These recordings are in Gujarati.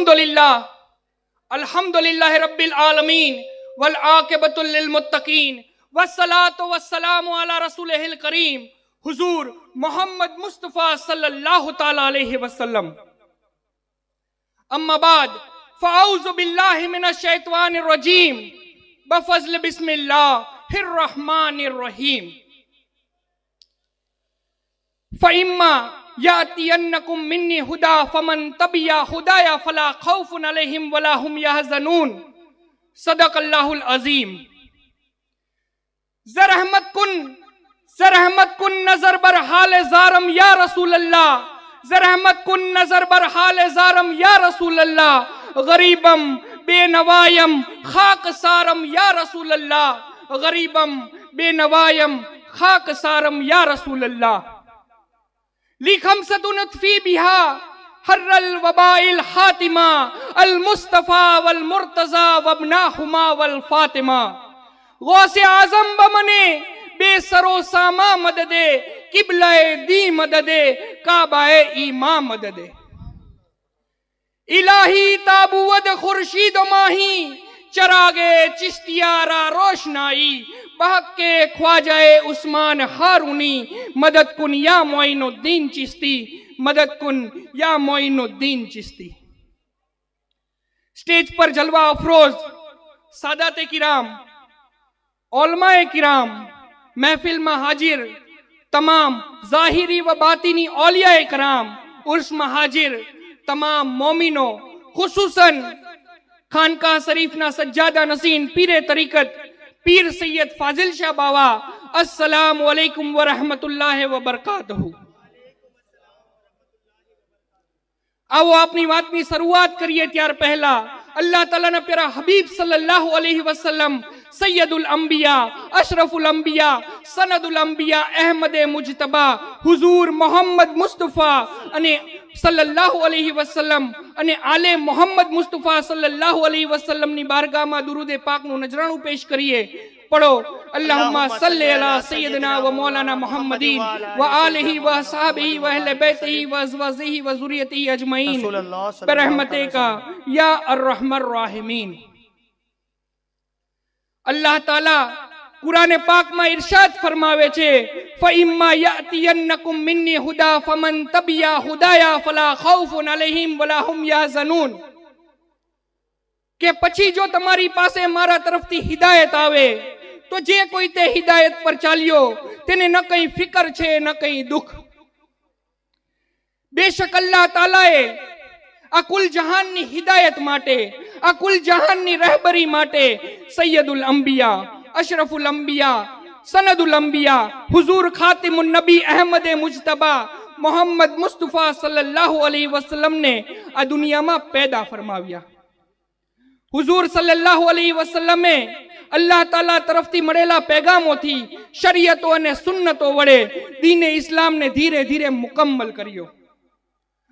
الحمدللہ الحمدللہ رب العالمین والعاقبت للمتقین، والصلاة والسلام على رسول الکریم، حضور محمد مصطفیٰ صلی اللہ تعالی علیہ وسلم. اما بعد، فاعوذ باللہ من الشیطان الرجیم، بفضل بسم اللہ الرحمن الرحیم. فَإِمَّا یاتینکم منی ہدا فمن تبیا ہدایا فلا خوف علیہم ولا ہم یحزنون صدق اللہ العظیم زرحمت کن زرحمت کن نظر بر حال زارم یا رسول اللہ. زرحمت کن نظر بر حال زارم یا رسول اللہ. غریبم، بے نوائم، خاک سارم یا رسول اللہ. غریبم، بے نوائم، خاک سارم یا رسول اللہ. لخمسة نطفي بها حر الوباء الحاتمة المصطفى والمرتضى وابناهما والفاطمة غوث عظم بمنے، بے سرو ساما مددے، قبلہ دی مددے، کعبہ ایمام مددے۔ الہی تابود خرشید و ماہی، چراغ چشتیارہ روشنائی پاک کے خواجہ عثمان حارونی مدد کن یا معین الدین چستی مدد کن یا معین الدین چستی سٹیج پر جلوہ افروز، سادات کرام، علماء کرام، محفل مہاجر، تمام ظاہری و باطنی اولیاء کرام عرص مہاجر، تمام مومنوں، خصوصاً خانقاہ شریف سجادہ نسین، پیرے طریقت پیر سید فاضل شاہ باوا، السلام علیکم ورحمت اللہ وبرکاتہو آو اپنی واتمی سروات کریے تیار پہلا۔ اللہ تعالیٰ نے پیرا حبیب صلی اللہ علیہ وسلم سید الانبیاء اشرف الانبیاء سند الانبیاء احمد مجتبا حضور محمد مصطفیٰ صلی اللہ علیہ અને آل محمد مصطفیٰ صلی اللہ علیہ وسلم સલ્લલ્લાહુ بارگاہ ما درود پاک نو نجرانو پیش کریے۔ پڑھو اللہم صلی اللہ سیدنا و مولانا محمدین و آلہ و صحابہ و اہل بیتہ و ازوازہ و ذریعتہ اجمعین۔ پر رحمتے کا یا الرحمن الراحمین۔ અલ્લાહ તાલા કુરાને પાકમાં ઇરશાદ ફરમાવે છે ફઇમ્મા યાતિયન્નકુમ મિન્ની હુદા ફમન તબિયા હુદાયા ફલા ખૌફુન અલૈહિમ વલા હુમ યાઝનૂન કે પછી જો તમારી પાસે મારા તરફથી હિદાયત આવે તો જે કોઈ તે હિદાયત પર ચાલ્યો તેને ન કંઈ ફિકર છે ન કંઈ દુઃખ બેશક અલ્લાહ તાલાએ આ કુલ જહાનની હિદાયત માટે આ કુલ જહાનની રહેબરી માટે સૈયદુલ અંબિયા, અશરફુલ અંબિયા, સનદુલ અંબિયા, હુઝુર ખાતિમુન નબી અહેમદે મુજતબા, મોહમ્મદ મુસ્તફા સલ્લલ્લાહુ અલૈહિ વસલ્લમને આ દુનિયામાં પેદા ફરમાવ્યા. હુઝુર સલ્લલ્લાહુ અલૈહિ વસલ્લમે અલ્લાહ તાલા તરફથી મળેલા પેગામોથી શરીયતો અને સુન્નતો વડે દીને ઇસ્લામને ધીરે ધીરે મુકમ્મલ કર્યો.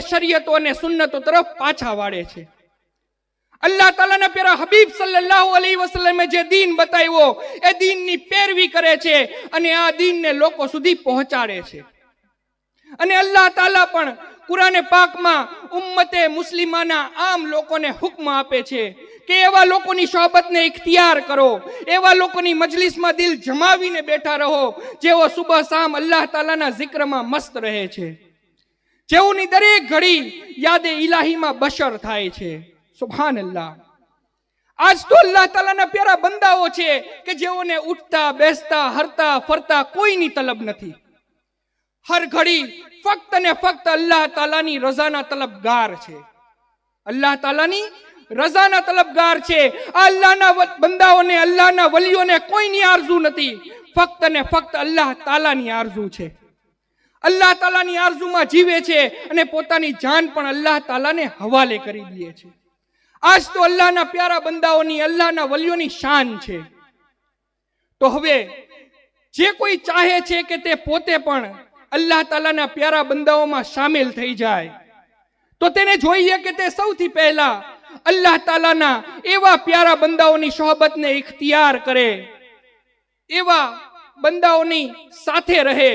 શરીયતો અને સુન્નતો તરફ પાછા વાળે છે. અલ્લાહ તાલાના પ્યારા હબીબ સલ્લલ્લાહુ અલી વસલમે જે દિન બતાવ્યો, એ દીનની પેરવી કરે છે અને આ દીનને લોકો સુધી પહોંચાડે છે. અને અલ્લાહ તાલા પણ કુરાને પાકમાં ઉમ્મતે મુસ્લિમાના આમ લોકોને હુકમ આપે છે કે એવા લોકોની સોબતને ઇખ્તિયાર કરો, એવા લોકોની મજલિસમાં દિલ જમાવીને બેઠા રહો, જેઓ સુબહ શામ અલ્લાહ તાલાના જિક્રમાં મસ્ત રહે છે. જેઓની દરેક ઘડી યાદે ઇલાહીમાં બશર થાય છે. સુભાન અલ્લાહ આજ તો અલ્લાહ તાલાના પ્યારા બંદાઓ છે કે જેઓને ઉઠતા, બેસતા, હરતા, ફરતા કોઈની તલબ નથી. હર ઘડી ફક્ત ને ફક્ત અલ્લાહ તાલાની રઝાના તલબગાર છે. અલ્લાહ તાલાની રઝાના તલબગાર છે. અલ્લાહના બંદાઓને, અલ્લાહના વલીઓને કોઈની આરઝુ નથી. ફક્ત ને ફક્ત અલ્લાહ તાલાની આરઝુ છે. અલ્લાહ તાલાની આરઝુમાં જીવે છે અને પોતાની જાન પણ અલ્લાહ તાલાને હવાલે કરી દે છે. આજ તો અલ્લાહના પ્યારા બંદાઓની, અલ્લાહના વલીઓની શાન છે. તો હવે જે કોઈ ચાહે છે કે તે પોતે પણ અલ્લાહ તાલાના પ્યારા બંદાઓમાં સામેલ થઈ જાય. તો તેને જોઈએ કે તે સૌથી પહેલા અલ્લાહ તાલાના એવા પ્યારા બંદાઓની સોહબતને ઇખ્તિયાર કરે. એવા બંદાઓની સાથે રહે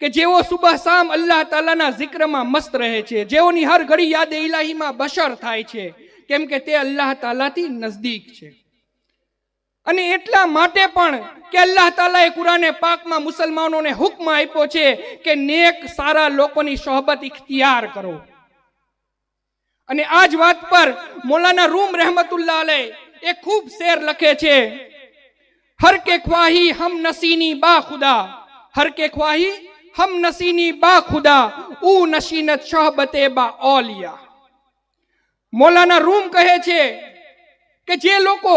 કે જેઓ સુબહ શામ અલ્લાહ તાલાના જિક્રમાં મસ્ત રહે છે. જેઓની હર ઘડી યાદ ઇલાહીમાં બશર થાય છે. કેમ કે તે અલ્લાહ તાલાથી નજદીક છે. અને એટલા માટે પણ કે અલ્લાહ તાલાએ કુરાને પાકમાં મુસલમાનોને હુકમ આપ્યો છે કે નેક સારા લોકોની સોહબત ઇખ્તિયાર કરો. અને આ જ વાત પર મૌલાના રૂમ રહેમતુલ્લાહ અલે એ ખૂબ શેર લખે છે, હર કે ખ્વાહી હમ નસીની બા ખુદા, હર કે ખ્વાહી હમ નસીની બા ખુદા, ઉ નસીનત શોહબતે બા ઓલિયા. મૌલાના રૂમ કહે છે કે જે લોકો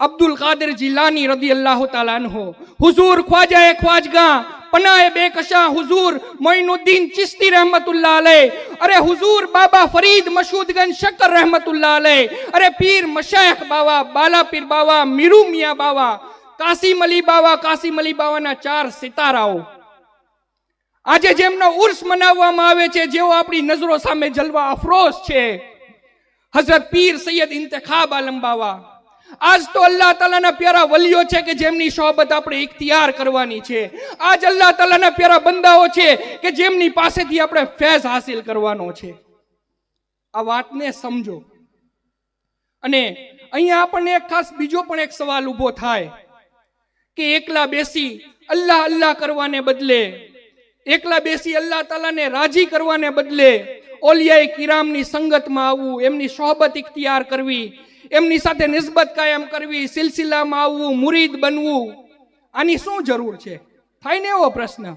અબ્દુલ કાદર જિલ્લાની રદી અલ્લાહ તાલાનહો હુઝુર ખ્વાજાએ ખ્વાજગા, પનાએ બેકશા, હુઝુર મોઇનુદ્દીન ચિસ્તી રહેમતુલ્લા અલે અરે હુઝુર બાબા ફરીદ મશૂદગંજ શક્કર રહેમતુલ્લા અલે અરે પીર મશાયખ બાવા બાલા પીર બાવા, મીરુ મિયા બાવા, કાસિમ અલી બાવા, કાસિમ અલી બાવાના ચાર સિતારાઓ. આજે જેમનો ઉર્સ મનાવવામાં આવે છે, જેઓ આપણી નજરો સામે જલવા અફરોઝ છે. હઝરત પીર સૈયદ ઇન્તખાબ આલમ બાવા આજ તો અલ્લાહ તાલાના પ્યારા વલીઓ છે કે જેમની સોબત આપણે ઇખ્તિયાર કરવાની છે. આજ અલ્લાહ તાલાના પ્યારા બંદાઓ છે કે જેમની પાસેથી આપણે ફેઝ હાસિલ કરવાનો છે. આ વાતને સમજો. અને અહીંયા આપણને એક ખાસ બીજો પણ એક સવાલ ઊભો થાય કે એકલા બેસી અલ્લાહ અલ્લાહ કરવાને બદલે, એકલા બેસી અલ્લાહ તાલાને રાજી કરવાને બદલે ઓલિયાએ કિરામની સંગતમાં આવવું, એમની સોહબત ઇખ્તિયાર કરવી એમની સાથે નિસ્બત કાયમ કરવી, સિલસિલામાં આવવું, મુરીદ બનવું. આની શું જરૂર છે? થાય ને એવો પ્રશ્ન.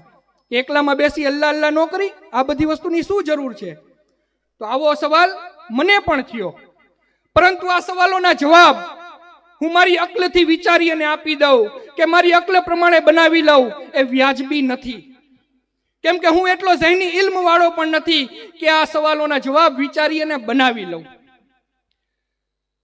એકલામાં બેસી અલ્લાહ અલ્લાહ ન કરી, આ બધી વસ્તુની શું જરૂર છે? તો આવો સવાલ મને પણ થયો. પરંતુ આ સવાલોના જવાબ હું મારી અક્લથી વિચારી અને આપી દઉં કે મારી અક્લ પ્રમાણે બનાવી લઉં એ વ્યાજબી નથી. કેમ કે હું એટલો ઝહીની ઇલ્મ વાળો પણ નથી કે આ સવાલોના જવાબ વિચારી અને બનાવી લઉં.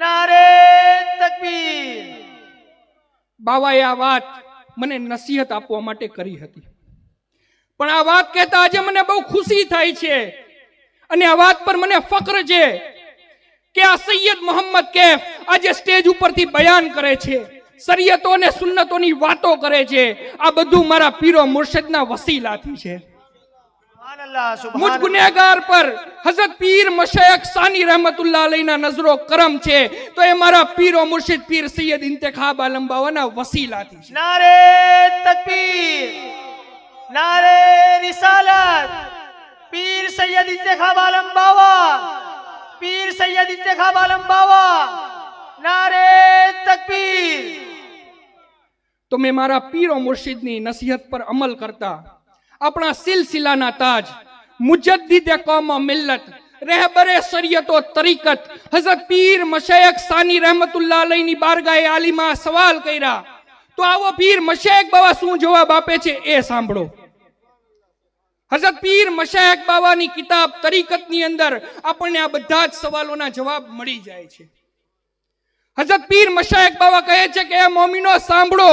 નારે તકબીર. બાવાએ આ વાત મને નસીહત આપવા માટે કરી હતી. પણ આ વાત કહેતા આજે મને બહુ ખુશી થાય છે. અને આ વાત પર મને ફક્ર છે કે આ સૈયદ મોહમ્મદ કેફ આજે સ્ટેજ ઉપરથી બયાન કરે છે, શરીયતો અને સુન્નતોની વાતો કરે છે. આ બધું મારા પીરો મુર્શદના વસીલાથી છે. مجھ گنہگار پر حضرت پیر مشیخ ثانی رحمت اللہ علینا نظر و کرم چھے تو اے مارا پیر و مرشد پیر سید انتخاب عالم باونا وسیلہ تھی نارے تکبیر نارے رسالت۔ پیر سید انتخاب عالم باونا پیر سید انتخاب عالم باونا نارے تکبیر۔ تو میں مارا پیر و مرشد نی نصیحت پر عمل کرتا۔ આપણા સિલસિલાના તાજ, મુજદ્દિદે કોમ મિલ્લત રહેબરે શરીયતો તરીકત. હઝરત પીર મશાયક સાની રહેમતુલ્લાહ અલૈની બારગાએ આલીમાં સવાલ કર્યા, તો આવો પીર મશાયક બાવા શું જવાબ આપે છે એ સાંભળો. હઝરત પીર મશાયક બાવાની કિતાબ તરીકતની અંદર આપણને આ બધા જ સવાલોના જવાબ મળી જાય છે. હઝરત પીર મશાયક બાવા કહે છે કે, એ મોમિનો, સાંભળો.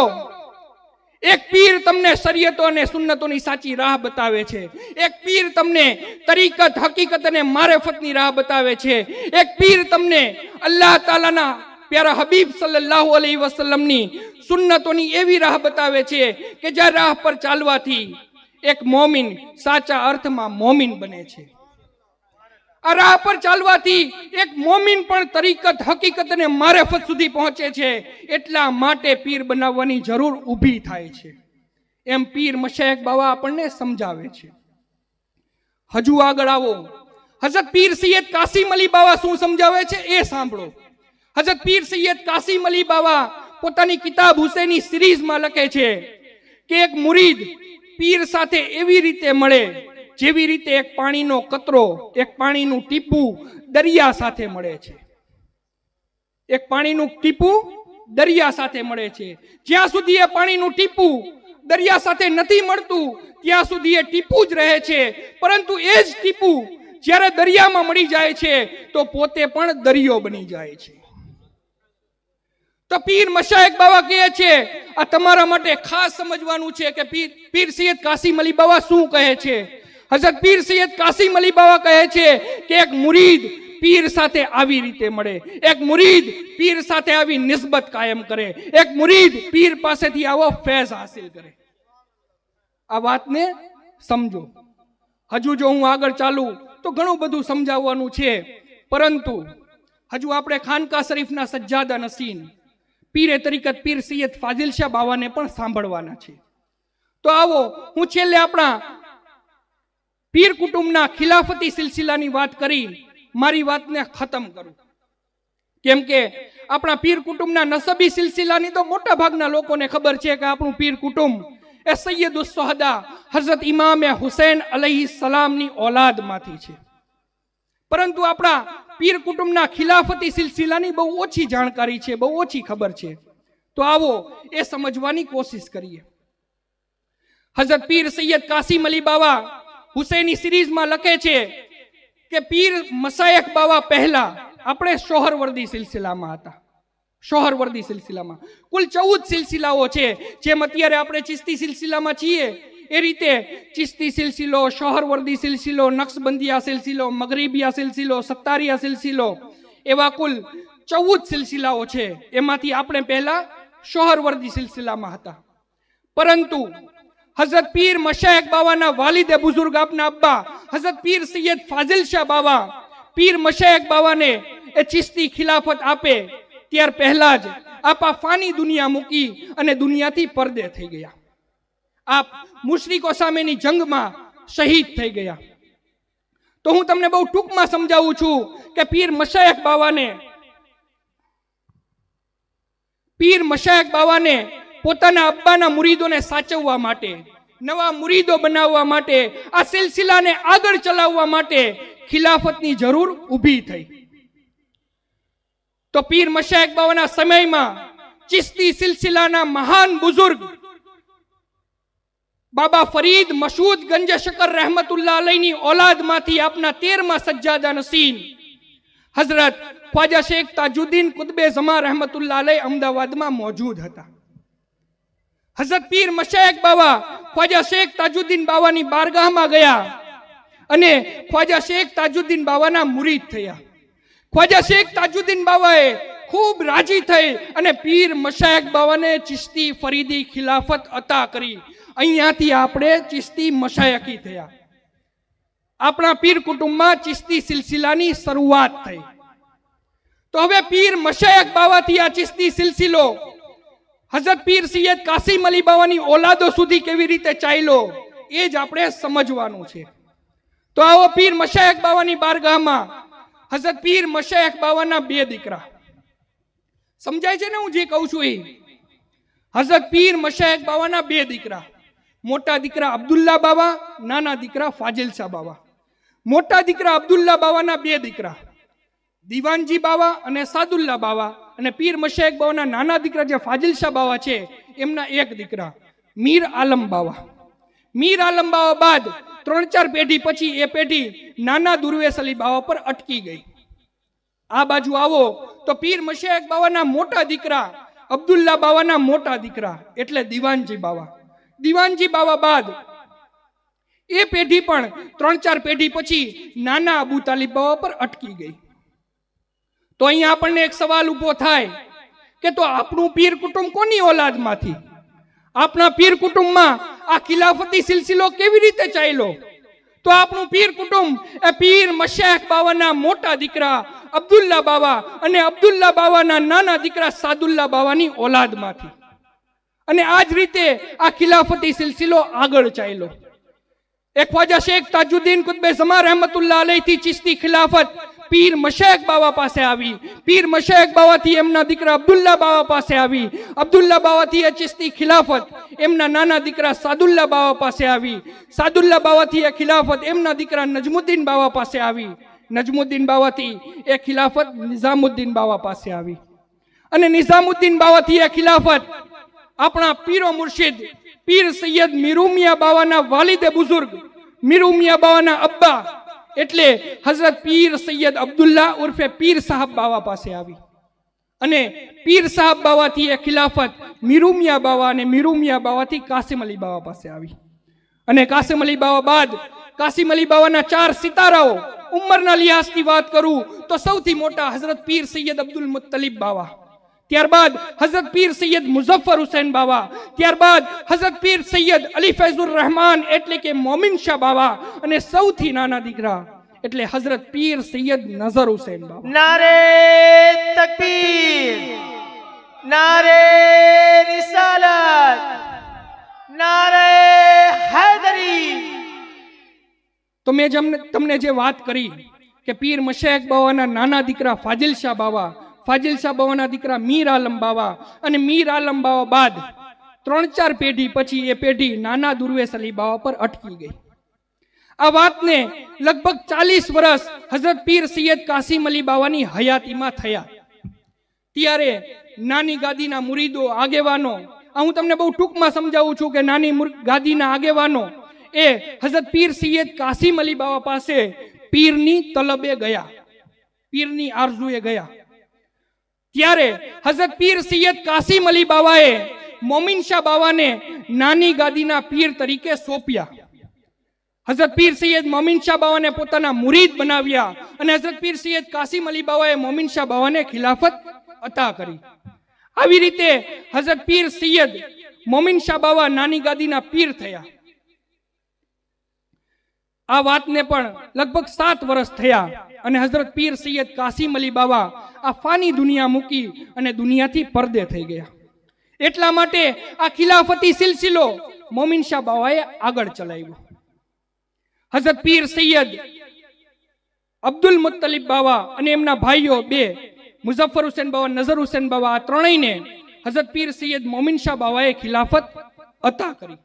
એક પીર તમને શરીયતો અને સુન્નતોની સાચી રાહ બતાવે છે. એક પીર તમને તરીકત, હકીકત અને મારેફતની રાહ બતાવે છે. એક પીર તમને અલ્લાહ તાલાના પ્યારા હબીબ સલ્લલ્લાહુ અલૈહિ વસલ્લમની સુન્નતોની એવી રાહ બતાવે છે કે જ્યાં રાહ પર ચાલવાથી એક મોમિન સાચા અર્થમાં મોમિન બને છે. આ રાહ પર ચાલવાથી એક મોમિન પણ તરીકત હકીકતને મારેફત સુધી પહોંચે છે. એટલા માટે પીર બનાવવાની જરૂર ઊભી થાય છે. એમ પીર મશેક બાવા આપણને સમજાવે છે. હજુ આગળ આવો. હઝરત પીર સૈયદ કાસિમ અલી બાવા શું સમજાવે છે એ સાંભળો. હઝરત પીર સૈયદ કાસિમ અલી બાવા પોતાની કિતાબ હુસેની સિરીઝમાં લખે છે કે એક મુરીદ પીર સાથે એવી રીતે મળે જેવી રીતે એક પાણીનો કતરો, એક પાણીનું ટીપું દરિયા સાથે મળે છે. એક પાણીનું ટીપું દરિયા સાથે મળે છે. જ્યાં સુધી એ પાણીનું ટીપું દરિયા સાથે નથી મળતું, ત્યાં સુધી એ ટીપું જ રહે છે. પરંતુ એ જ ટીપું જ્યારે દરિયામાં મળી જાય છે, તો પોતે પણ દરિયો બની જાય છે. તો પીર મશાયક બાવા કહે છે, આ તમારા માટે ખાસ સમજવાનું છે કે પીર પીર સૈયદ કાસિમ અલી બાવા શું કહે છે? હજરત પીર સૈયદ કાસિમ અલી બાવા કહે છે કે એક મુરીદ પીર સાથે આવી રીતે મળે. એક મુરીદ પીર સાથે આવી નિસ્બત કાયમ કરે. એક મુરીદ પીર પાસેથી આવો ફેઝ હાસિલ કરે. આ વાતને સમજો. હજુ જો હું આગળ ચાલું, તો ઘણું બધું સમજાવવાનું છે. પરંતુ હજુ આપણે ખાનકા શરીફના સજ્જાદા નસીન, પીરે તરીકત પીર સૈયદ ફાઝિલ શાહ બાવાને પણ સાંભળવાના છે. તો આવો, હું છેલ્લે આપણા પીર કુટુંબના ખિલાફતી સિલસિલાની વાત કરી, મારી વાતને ખતમ કરું. કેમ કે આપણા પીર કુટુંબના નસબી સિલસિલાની તો મોટા ભાગના લોકોને ખબર છે કે આપણું પીર કુટુંબ એ સૈયદ સોહદા હઝરત ઇમામે હુસૈન અલૈહિ સલામની ઓલાદમાંથી છે. પરંતુ આપણા પીર કુટુંબના ખિલાફતી સિલસિલાની બહુ ઓછી જાણકારી છે, બહુ ઓછી ખબર છે. તો આવો એ સમજવાની કોશિશ કરીએ. હઝરત પીર સૈયદ કાસિમ અલી બાવા હુસૈની સિરીઝમાં લખે છે કે પીર મસાયક બાવા પહેલા આપણે શોહરવર્દી સિલસિલામાં હતા. શોહરવર્દી સિલસિલામાં. કુલ ચૌદ સિલસિલાઓ છે. જેમ અત્યારે આપણે ચિસ્તી સિલસિલામાં છીએ, એ રીતે ચિસ્તી સિલસિલો, શોહરવર્દી સિલસિલો, નક્સબંધિયા સિલસિલો, મગરીબિયા સિલસિલો, સત્તારિયા સિલસિલો, એવા કુલ ચૌદ સિલસિલાઓ છે. એમાંથી આપણે પહેલા શોહરવર્દી સિલસિલામાં હતા. પરંતુ હઝરત પીર મશાયક બાવાના વાલિદે બુઝુર્ગ આપના અબ્બા, હઝરત પીર સૈયદ ફાઝિલ શાહ બાવા. પીર મશાયક બાવાને એ ચિસ્તી ખિલાફત આપે. ત્યાર પહેલા જ આપા ફાની દુનિયા મૂકી અને દુનિયાથી પરદે થઈ ગયા. આપ મુશ્રિકો સામેની જંગમાં શહીદ થઈ ગયા. તો હું તમને બહુ ટૂંકમાં સમજાવું છું કે પીર મશાયક બાવાને, પીર મશાયક બાવાને પોતાના અબ્બાના મુરીદોને સાચવવા માટે, નવા મુરીદો બનાવવા માટે, આ સિલસિલાને આગળ ચલાવવા માટે ખિલાફતની જરૂર ઊભી થઈ. તો પીર મશાક બાવાના સમયમાં ચિસ્તી સિલસિલાના મહાન બુઝુર્ગ બાબા ફરીદ મસૂદ ગંજશકર રહેમતુલ્લાહ અલૈની ઓલાદમાંથી આપના તેરમા સજ્જાદા નસીન હઝરત ખ્વાજા શેખ તાજુદ્દીન કુતબે જમા રહેમતુલ્લાહ અલૈ અમદાવાદમાં મોજૂદ હતા. હઝરત પીર મશાયક બાવા ખ્વાજા શેખ તાજુદ્દીન બાવાની બારગાહમાં ગયા અને ખ્વાજા શેખ તાજુદ્દીન બાવાના મુરીદ થયા. ખ્વાજા શેખ તાજુદ્દીન બાવાએ ખૂબ રાજી થઈ અને પીર મશાયક બાવાને ચિશ્તી ફરીદી ખિલાફત અતા કરી. અહીંયાથી આપણે ચિશ્તી મશાયકી થયા. આપણા પીર કુટુંબમાં ચિશ્તી સિલસિલાની શરૂઆત થઈ. તો હવે પીર મશાયક બાવાથી આ ચિશ્તી સિલસિલો હઝરત પીર સૈયદ કાસિમ અલી બાવાની ઓલાદો સુધી કેવી રીતે ચાલ્યો, એ જ આપણે સમજવાનું છે. તો આવો પીર મશાયક બાવાની બારગાહમાં, હઝરત પીર મશાયક બાવાના બે દીકરા. સમજાય છે ને હું જે કહું છું એ? હઝરત પીર મશાયક બાવાના બે દીકરા. મોટા દીકરા અબ્દુલ્લા બાવા, નાના દીકરા ફાજિલ શાહ બાવા. મોટા દીકરા અબ્દુલ્લા બાવાના બે દીકરા. દીવાનજી બાવા અને સાદુલ્લા બાવા અને પીર મશેક બાવાના નાના દીકરા જે ફાજિલ શાહ બાવા છે, એમના એક દીકરા, મીર આલમ બાવા. મીર આલમ બાવા બાદ ત્રણ ચાર પેઢી પછી એ પેઢી નાના દુર્વેશ અલી બાવા પર અટકી ગઈ. આ બાજુ આવો તો પીર મશેક બાવાના મોટા દીકરા, અબ્દુલ્લા બાવાના મોટા દીકરા, એટલે દિવાનજી બાવા. દિવાનજી બાવા બાદ એ પેઢી પણ ત્રણ ચાર પેઢી પછી નાના અબુ તાલિબ બાવા પર અટકી ગઈ. તો અહીંયા આપણને એક સવાલ ઊભો થાય કે તો આપણું પીર કુટુંબ કોની ઓલાદમાંથી? આપણા પીર કુટુંબમાં આ ખિલાફતી સિલસિલો કેવી રીતે ચાલ્યો? તો આપણું પીર કુટુંબ, એ પીર મશેખ બાવાના મોટા દીકરા અબ્દુલ્લા બાવા અને અબ્દુલ્લા બાવાના નાના દીકરા સાદુલ્લા બાવાની ઓલાદમાંથી. અને આ જ રીતે આ ખિલાફતી સિલસિલો આગળ ચાલ્યો. એક ખ્વાજા શેખ તાજુદ્દીન કુતબે જમા રહેમતુલ્લાહ અલયથી ચિશ્તી ખિલાફત પીર મશેક બાવા પાસે આવી. પીર મશેક બાવાથી એમના દીકરા અબ્દુલ્લા બાવા પાસે આવી. અબ્દુલ્લા બાવાથી એ ચિશ્તી ખિલાફત, એમના નાના દીકરા સાદુલ્લા બાવા પાસે આવી. સાદુલ્લા બાવાથી એ ખિલાફત, એમના દીકરા નજમુદ્દીન બાવા પાસે આવી. નજમુદ્દીન બાવાથી એ ખિલાફત નિઝામુદ્દીન બાવા પાસે આવી. અને નિઝામુદ્દીન બાવાથી એ ખિલાફત આપણા પીરો મુર્શિદ, પીર સૈયદ મીરુમિયા બાવાના વાલિદે બુઝુર્ગ, મીરુમિયા બાવાના અબ્બા એટલે હઝરત પીર સૈયદ અબ્દુલ્લા ઉર્ફે પીર સાહબ બાવા પાસે આવી. અને પીર સાહબ બાવાથી એ ખિલાફત મીરુમિયા બાવા અને મિરુમિયા બાવાથી કાસિમ અલી બાવા પાસે આવી. અને કાસિમ અલી બાવા બાદ કાસિમ અલી બાવાના ચાર સિતારાઓ ઉંમરના લિહાઝથી વાત કરું તો સૌથી મોટા હઝરત પીર સૈયદ અબ્દુલ મુત્તલિબ બાવા. ત્યારબાદ હઝરત પીર સૈયદ મુઝફ્ફર હુસૈન બાવા ત્યારબાદ હઝરત પીર સૈયદ અલી ફૈઝુર રહેમાન એટલે કે મોમિન શાહ બાવા અને સૌથી નાના દીકરા એટલે હઝરત પીર સૈયદ નઝર હુસૈન બાવા. નારે તકબીર નારે રિસાલત નારે હૈદરી. તો મેં જમને તમને જે વાત કરી કે પીર મશેક બાવાના નાના દીકરા ફાજિલ શાહ બાવા ફાજિલ શાહ બાવાના દીકરા મીર આલમ બાવા અને મીર આલમ બાવા બાદ ત્રણ ચાર પેઢી પછી એ પેઢી નાના દુર્વેશ અલી બાવા પર અટકી ગઈ. આ વાતને લગભગ ચાલીસ વર્ષ હઝરત પીર સૈયદ કાસિમ અલી બાવાની હયાતીમાં થયા. ત્યારે નાની ગાદીના મુરીદો આગેવાનો હું તમને બહુ ટૂંકમાં સમજાવું છું કે નાની ગાદીના આગેવાનો એ હઝરત પીર સૈયદ કાસિમ અલી બાવા પાસે પીરની તલબે ગયા. પીરની આરઝુએ ગયા. ત્યારે હઝરત પીર સૈયદ કાસિમ અલી બાવાએ મોમિન શાહ બાવાને નાની ગાદીના પીર તરીકે સોંપ્યા. હઝરત પીર સૈયદ મોમિન શાહ બાવાને પોતાના મુરીદ બનાવ્યા અને હઝરત પીર સૈયદ કાસિમ અલી બાવાએ મોમિન શાહ બાવાને ખિલાફત અતા કરી. આવી રીતે હઝરત પીર સૈયદ મોમિન શાહ બાવા નાની ગાદીના પીર થયા. આ વાતને પણ લગભગ સાત વર્ષ થયા અને હઝરત પીર સૈયદ કાસિમ અલી બાવા આ ફાની દુનિયા મૂકી અને દુનિયાથી પરદે થઈ ગયા. એટલા માટે આ ખિલાફતી સિલસિલો મોમિન શાહ બાવાએ આગળ ચલાવ્યો. હઝરત પીર સૈયદ અબ્દુલ મુત્તલિબ બાવા અને એમના ભાઈઓ બે, મુઝફ્ફર હુસેન બાવા, નઝર હુસેન બાવા આ ત્રણેયને હઝરત પીર સૈયદ મોમિન શાહ બાવાએ ખિલાફત અતા કરી.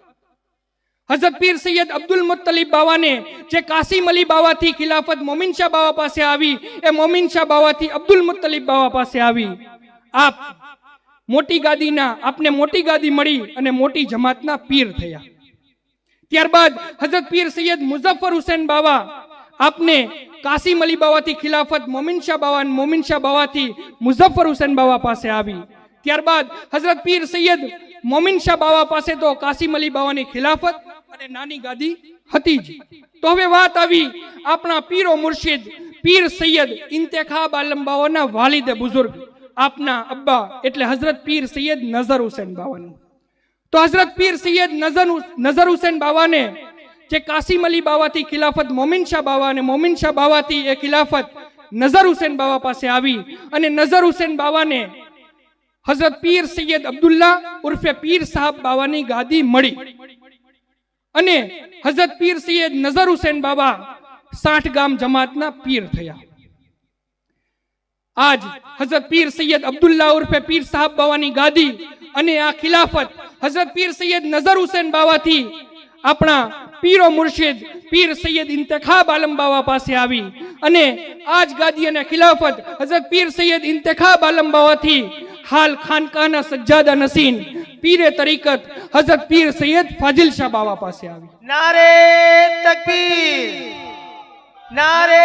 હઝરત પીર સૈયદ અબ્દુલ મુત્તલિબ બાવાને જે કાસિમ અલી બાવાથી ખિલાફત મોમિન શાહ બાવા પાસે આવી, એ મોમિન શાહ બાવાથી અબ્દુલ મુત્તલિબ બાવા પાસે આવી. આપ મોટી ગાદીના, આપને મોટી ગાદી મળી અને મોટી જમાતના પીર થયા. ત્યારબાદ હઝરત પીર સૈયદ મુઝફ્ફર હુસેન બાવા આપને કાસિમ અલી બાવાથી ખિલાફત મોમિન શાહ બાવા અને મોમિન શાહ બાવાથી મુઝફ્ફર હુસેન બાવા પાસે આવી. ત્યારબાદ હઝરત પીર સૈયદ મોમિન શાહ બાવા પાસે તો કાસિમ અલી બાવાની ખિલાફત અને નાની ગાદી હતી જ. તો હવે વાત આવી આપણા પીરો મુર્શિદ, પીર સૈયદ ઇન્તેખાબ આલમ બાવાના વાલિદે બુઝુર્ગ, આપના અબ્બા, એટલે હઝરત પીર સૈયદ નઝર હુસેન બાવાનું. તો હઝરત પીર સૈયદ નઝર નઝર હુસેન બાવાને, જે કાસિમ અલી બાવાથી ખિલાફત, મોમિન બાવા અને મોમિન બાવાથી એ ખિલાફત, નઝર હુસેન બાવા પાસે આવી અને નઝર હુસેન બાવાને હઝરત પીર સૈયદ અબ્દુલ્લા ઉર્ફે પીર સાહબ બાવાની ગાદી મળી. અને હઝરત પીર સૈયદ નઝર હુસેન બાબા સાઠ ગામ જમાતના પીર થયા. આજ હઝરત પીર સૈયદ અબ્દુલ્લા ઉર્ફે પીર સાહબ બાવાની ગાદી અને આ ખિલાફત હઝરત પીર સૈયદ નઝર હુસેન બાવાથી આપણા પીરો મુર્શિદ પીર સૈયદ ઇન્તખાબ આલમ બાવા પાસે આવી અને આજ ગાદી અને ખિલાફત હઝરત પીર સૈયદ ઇન્તખાબ આલમ બાવાથી હાલ ખાનકાના સજ્જાદા નસીન પીરે તરીકત હઝરત પીર સૈયદ ફાજિલ શાહ બાવા પાસે આવી. નારે તકબીર નારે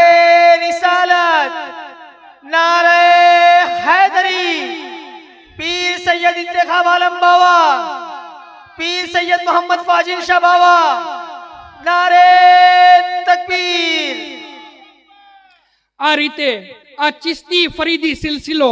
રિસાલત નારે હૈદરી પીર સૈયદ ઇત્તેખાબ આલમ બાવા પીર સૈયદ મોહમ્મદ ફાજિલ શાહ બાવા નારે તકબીર. આ રીતે આ ચિસ્તી ફરીદી સિલસિલો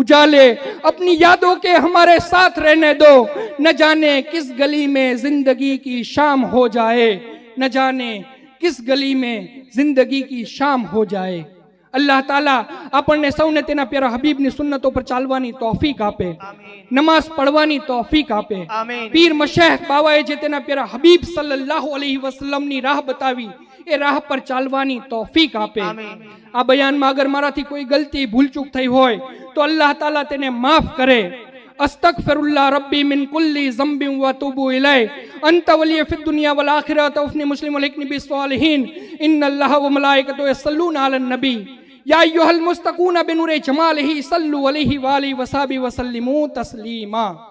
اجالے اپنی یادوں کے ہمارے ساتھ رہنے دو۔ نہ جانے کس گلی میں زندگی کی شام ہو جائے۔ نہ جانے کس گلی میں زندگی کی شام ہو جائے۔ اللہ تعالیٰ આપણને સૌને તેના પ્યારા હબીબની સુન્નતો પર ચાલવાની તોફીક આપે નમાઝ પઢવાની તોફીક આપે પીર મશેખ બાવાએ پیارا حبیب صلی اللہ علیہ وسلم વસલ્લમની راہ بتاوی۔ એ રાહ પર ચાલવાની તૌફીક આપે આ બયાનમાં અગર મારાથી કોઈ ગલતી ભૂલચૂક થઈ હોય તો અલ્લાહ તાલા તેને માફ કરે અસ્તગફિરુલ્લાહ રબ્બી મિન કુલ્લી ઝંબિન વ તુબુ ઇલૈહ અંત વલી ફિ દુનિયા વલ આખિરત ઉફનિ મુસ્લિમ અલ ઇકની બિ સાલિહિન ઇન અલ્લાહ વ મલાઇકતુ યસલ્લુન અલન નબી યા અયુહલ મુસ્તકૂન બિ નૂરે જમાલિહી સલ્લુ અલૈહી વ આલિહી વ સાહબી વ સલ્લિમુ તસ્લીમા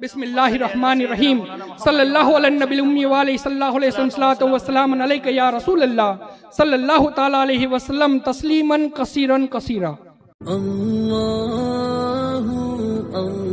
બિસ્મિલ્લાહ રહમાન રહીમ સલ્લલ્લાહુ અલા નબીલ ઉમ્મી વાલી સલ્લાહુ અલૈહી વસલ્લમ સલાતુ વસલામન અલૈકા યા રસૂલલ્લાહ સલ્લલ્લાહુ તઆલા અલૈહી વસલ્લમ તસ્લીમન કસીરન કસીરા અલ્લાહુ અલ્લાહ